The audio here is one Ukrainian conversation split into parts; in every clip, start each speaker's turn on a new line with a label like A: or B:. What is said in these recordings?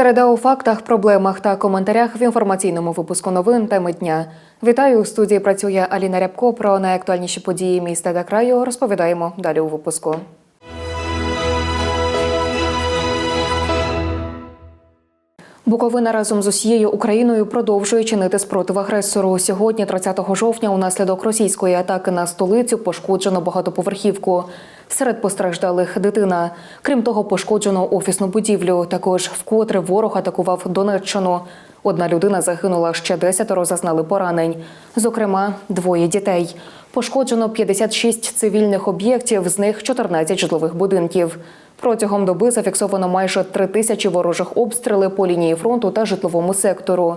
A: Середа у фактах, проблемах та коментарях в інформаційному випуску новин теми дня. Вітаю у студії. Працює Аліна Рябко. Про найактуальніші події міста та краю розповідаємо далі у випуску. Буковина разом з усією Україною продовжує чинити спротив агресору. Сьогодні, 30 жовтня, унаслідок російської атаки на столицю пошкоджено багатоповерхівку. Серед постраждалих дитина. Крім того, пошкоджено офісну будівлю. Також вкотре ворог атакував Донеччину. Одна людина загинула, ще десятеро зазнали поранень. Зокрема, двоє дітей. Пошкоджено 56 цивільних об'єктів, з них 14 житлових будинків. Протягом доби зафіксовано майже три тисячі ворожих обстрілів по лінії фронту та житловому сектору.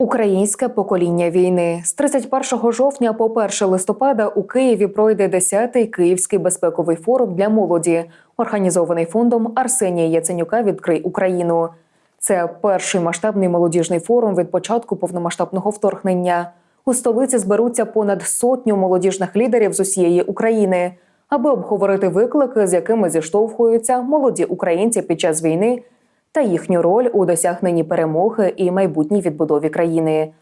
A: Українське покоління війни з 31 жовтня по 1 листопада у Києві пройде 10-й Київський безпековий форум для молоді, організований фондом Арсенія Яценюка Відкрий Україну. Це перший масштабний молодіжний форум від початку повномасштабного вторгнення. У столиці зберуться понад сотню молодіжних лідерів з усієї України, аби обговорити виклики, з якими зіштовхуються молоді українці під час війни та їхню роль у досягненні перемоги і майбутній відбудові країни.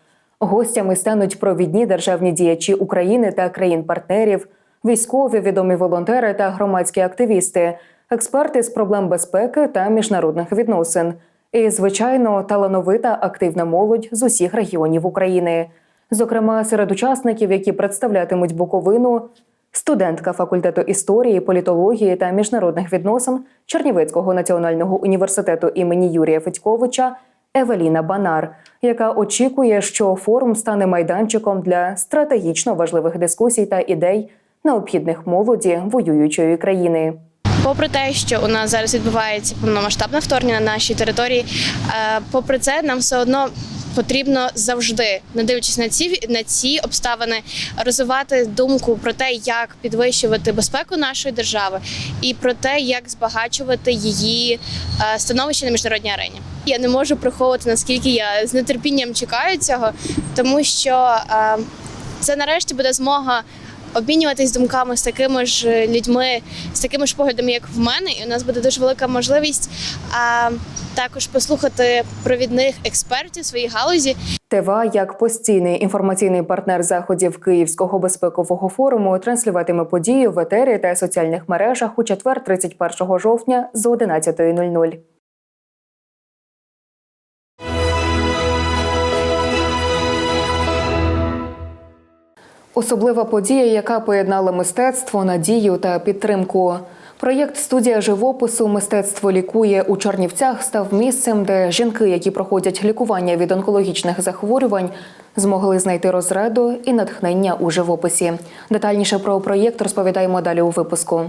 A: Гостями стануть провідні державні діячі України та країн-партнерів, військові, відомі волонтери та громадські активісти, експерти з проблем безпеки та міжнародних відносин. І, звичайно, талановита активна молодь з усіх регіонів України. Зокрема, серед учасників, які представлятимуть Буковину, студентка факультету історії, політології та міжнародних відносин Чернівецького національного університету імені Юрія Федьковича Евеліна Банар, яка очікує, що форум стане майданчиком для стратегічно важливих дискусій та ідей, необхідних молоді воюючої країни.
B: Попри те, що у нас зараз відбувається повномасштабне вторгнення на нашій території, е, попри це, нам все одно потрібно завжди, не дивлячись на ці на ці обставини, розвивати думку про те, як підвищувати безпеку нашої держави, і про те, як збагачувати її е, становище на міжнародній арені. Я не можу приховувати наскільки я з нетерпінням чекаю цього, тому що е, це нарешті буде змога обмінюватись думками з такими ж людьми, з такими ж поглядами, як в мене, і у нас буде дуже велика можливість а, також послухати провідних експертів своїй галузі.
A: ТВА як постійний інформаційний партнер заходів Київського безпекового форуму транслюватиме події в етері та соціальних мережах у четвер, 31 жовтня з 11.00. Особлива подія, яка поєднала мистецтво, надію та підтримку. Проєкт студія живопису Мистецтво лікує у Чернівцях став місцем, де жінки, які проходять лікування від онкологічних захворювань, змогли знайти розраду і натхнення у живописі. Детальніше про проєкт розповідаємо далі у випуску.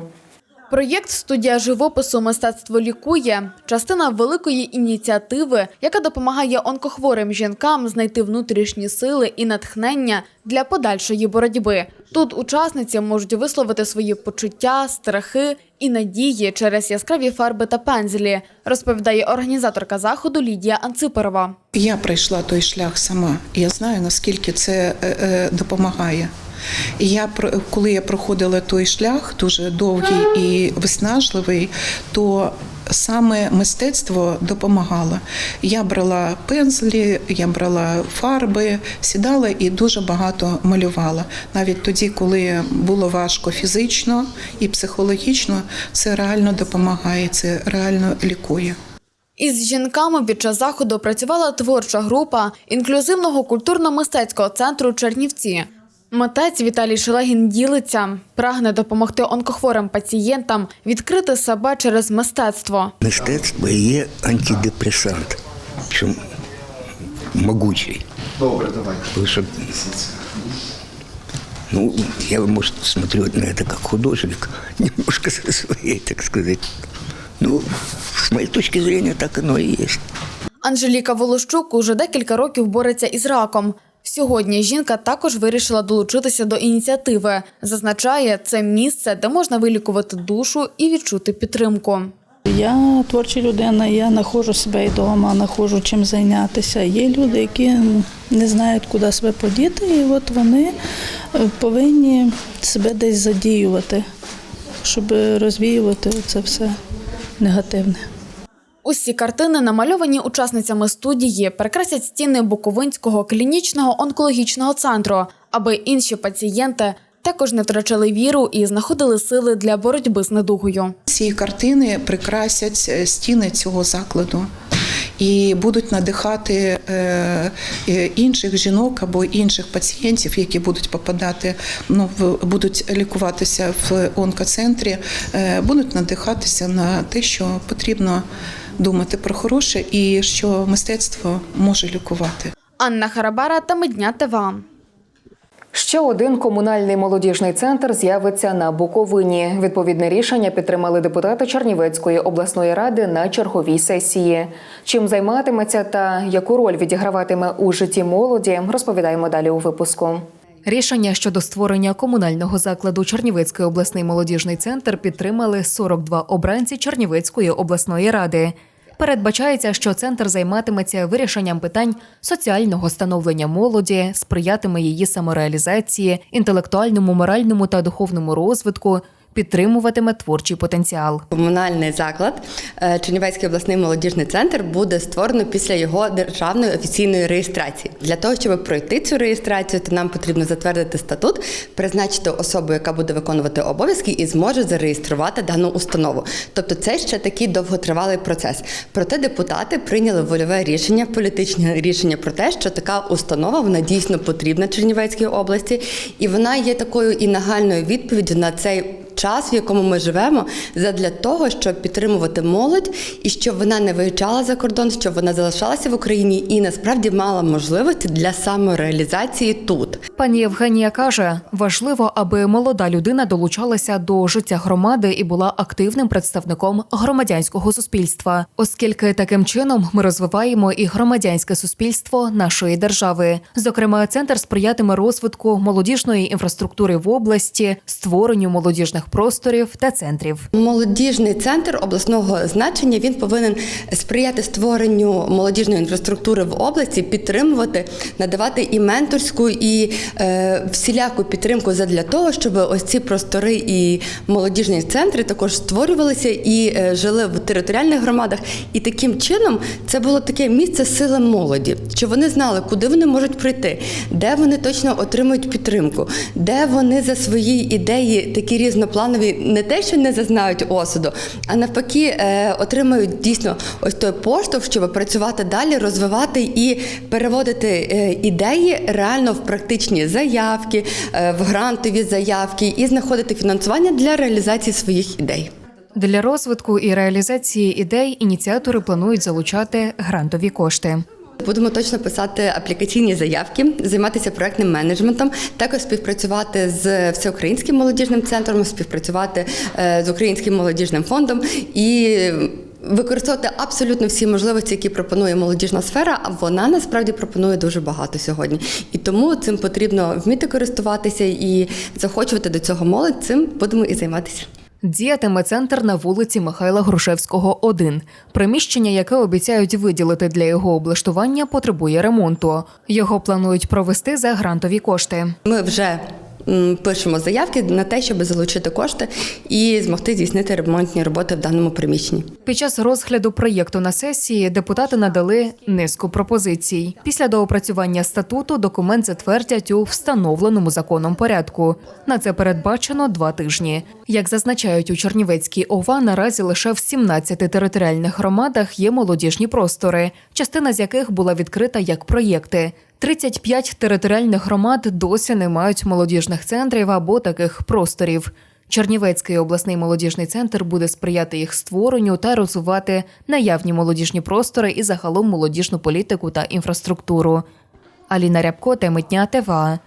C: Проєкт студія живопису Мистецтво лікує частина великої ініціативи, яка допомагає онкохворим жінкам знайти внутрішні сили і натхнення для подальшої боротьби. Тут учасниці можуть висловити свої почуття, страхи і надії через яскраві фарби та пензлі, розповідає організаторка заходу Лідія Анципорова.
D: Я пройшла той шлях сама. Я знаю наскільки це е, е, допомагає. І я коли я проходила той шлях, дуже довгий і виснажливий, то саме мистецтво допомагало. Я брала пензлі, я брала фарби, сідала і дуже багато малювала. Навіть тоді, коли було важко фізично і психологічно, це реально допомагає, це реально лікує.
C: Із жінками під час заходу працювала творча група інклюзивного культурно-мистецького центру Чернівці. Митець Віталій Шелегін ділиться, прагне допомогти онкохворим пацієнтам відкрити себе через мистецтво.
E: Мистецтво є антидепресант, причому могучий.
F: Добре, давай.
E: Ну, я, может, смотрю на это как художник, немножко со своей, так сказать. Ну, с моей точки зрения, так оно и есть.
C: Анжеліка Волощук уже декілька років бореться із раком. Сьогодні жінка також вирішила долучитися до ініціативи. Зазначає, це місце, де можна вилікувати душу і відчути підтримку.
F: Я творча людина, я знаходжу себе і вдома, знаходжу чим зайнятися. Є люди, які не знають, куди себе подіти, і от вони е, повинні себе десь задіювати, щоб розвіювати це все негативне.
C: Усі картини, намальовані учасницями студії, прикрасять стіни Буковинського клінічного онкологічного центру, аби інші пацієнти також не втрачали віру і знаходили сили для боротьби з недугою.
D: Ці картини прикрасять е, стіни цього закладу. І будуть надихати е, інших жінок або інших пацієнтів, які будуть попадати, ну будуть лікуватися в онкоцентрі, е, будуть надихатися на те, що потрібно думати про хороше і що мистецтво може лікувати.
C: Анна Харабара та Медня ТВА.
A: Ще один комунальний молодіжний центр з'явиться на Буковині. Відповідне рішення підтримали депутати Чернівецької обласної ради на черговій сесії. Чим займатиметься та яку роль відіграватиме у житті молоді, розповідаємо далі у випуску. Рішення щодо створення комунального закладу Чернівецький обласний молодіжний центр підтримали 42 обранці Чернівецької обласної ради. Передбачається, що центр займатиметься вирішенням питань соціального становлення молоді, сприятиме її самореалізації, інтелектуальному, моральному та духовному розвитку, підтримуватиме творчий потенціал.
G: Комунальний заклад е, Чернівецький обласний молодіжний центр буде створено після його державної офіційної реєстрації. Для того, щоб пройти цю реєстрацію, то нам потрібно затвердити статут, призначити особу, яка буде виконувати обов'язки, і зможе зареєструвати дану установу. Тобто, це ще такий довготривалий процес. Проте депутати прийняли вольове рішення, політичне рішення про те, що така установа вона дійсно потрібна Чернівецькій області, і вона є такою і нагальною відповіддю на цей час, в якому ми живемо, задля того, щоб підтримувати молодь і щоб вона не виїжджала за кордон, щоб вона залишалася в Україні і насправді мала можливості для самореалізації тут.
A: Пані Євгенія каже, важливо, аби молода людина долучалася до життя громади і була активним представником громадянського суспільства, оскільки таким чином ми розвиваємо і громадянське суспільство нашої держави. Зокрема, центр сприятиме розвитку молодіжної інфраструктури в області, створенню молодіжних просторів та центрів.
G: Молодіжний центр обласного значення він повинен сприяти створенню молодіжної інфраструктури в області, підтримувати, надавати і менторську, і е, всіляку підтримку задля того, щоб ось ці простори і молодіжні центри також створювалися і е, жили в територіальних громадах. І таким чином це було таке місце сили молоді, що вони знали, куди вони можуть прийти, де вони точно отримують підтримку, де вони за свої ідеї такі різнопланові не те, що не зазнають осуду, а навпаки, е, отримають дійсно ось той поштовх, щоб працювати далі, розвивати і переводити е, ідеї реально в практичні заявки, е, в грантові заявки і знаходити фінансування для реалізації своїх ідей.
A: Для розвитку і реалізації ідей ініціатори планують залучати грантові кошти.
G: Будемо точно писати аплікаційні заявки, займатися проектним менеджментом, також співпрацювати з всеукраїнським молодіжним центром, співпрацювати е, з українським молодіжним фондом і. Використовувати абсолютно всі можливості, які пропонує молодіжна сфера, а вона насправді пропонує дуже багато сьогодні. І тому цим потрібно вміти користуватися і захочувати до цього молодь. Цим будемо і займатися.
A: Діятиме центр на вулиці Михайла Грушевського, 1. Приміщення, яке обіцяють виділити для його облаштування, потребує ремонту. Його планують провести за грантові кошти.
G: Ми вже пишемо заявки на те, щоб залучити кошти і змогти здійснити ремонтні роботи в даному приміщенні.
A: Під час розгляду проєкту на сесії депутати надали низку пропозицій. Після доопрацювання статуту документ затвердять у встановленому законом порядку. На це передбачено два тижні. Як зазначають у Чернівецькій ОВА, наразі лише в 17 територіальних громадах є молодіжні простори, частина з яких була відкрита як проєкти. 35 територіальних громад досі не мають молодіжних центрів або таких просторів. Чернівецький обласний молодіжний центр буде сприяти їх створенню та розвивати наявні молодіжні простори і загалом молодіжну політику та інфраструктуру. Аліна Рябко, Темитня, ТВА.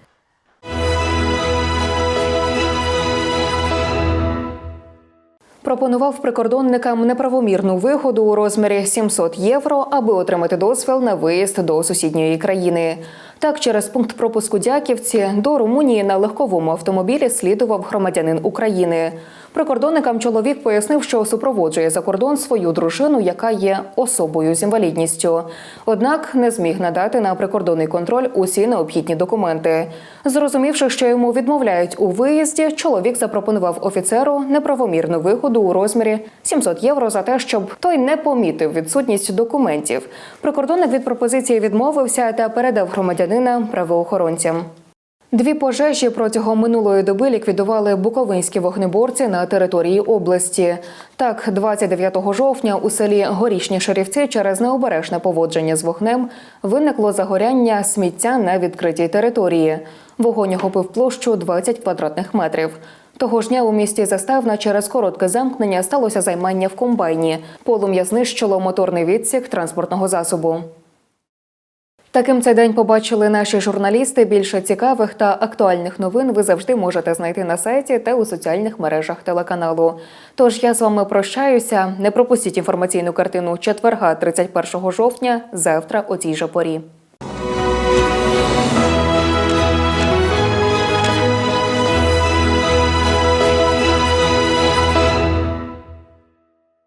A: Пропонував прикордонникам неправомірну вигоду у розмірі 700 євро, аби отримати дозвіл на виїзд до сусідньої країни. Так, через пункт пропуску Дяківці до Румунії на легковому автомобілі слідував громадянин України. Прикордонникам чоловік пояснив, що супроводжує за кордон свою дружину, яка є особою з інвалідністю. Однак не зміг надати на прикордонний контроль усі необхідні документи. Зрозумівши, що йому відмовляють у виїзді, чоловік запропонував офіцеру неправомірну вигоду у розмірі 700 євро за те, щоб той не помітив відсутність документів. Прикордонник від пропозиції відмовився та передав громадянина правоохоронцям. Дві пожежі протягом минулої доби ліквідували буковинські вогнеборці на території області. Так, 29 жовтня у селі Горішні Шерівці через необережне поводження з вогнем виникло загоряння сміття на відкритій території. Вогонь охопив площу 20 квадратних метрів. Того ж дня у місті Заставна через коротке замкнення сталося займання в комбайні. Полум'я знищило моторний відсік транспортного засобу. Таким цей день побачили наші журналісти. Більше цікавих та актуальних новин ви завжди можете знайти на сайті та у соціальних мережах телеканалу. Тож я з вами прощаюся. Не пропустіть інформаційну картину четверга, 31 жовтня, завтра о цій же порі.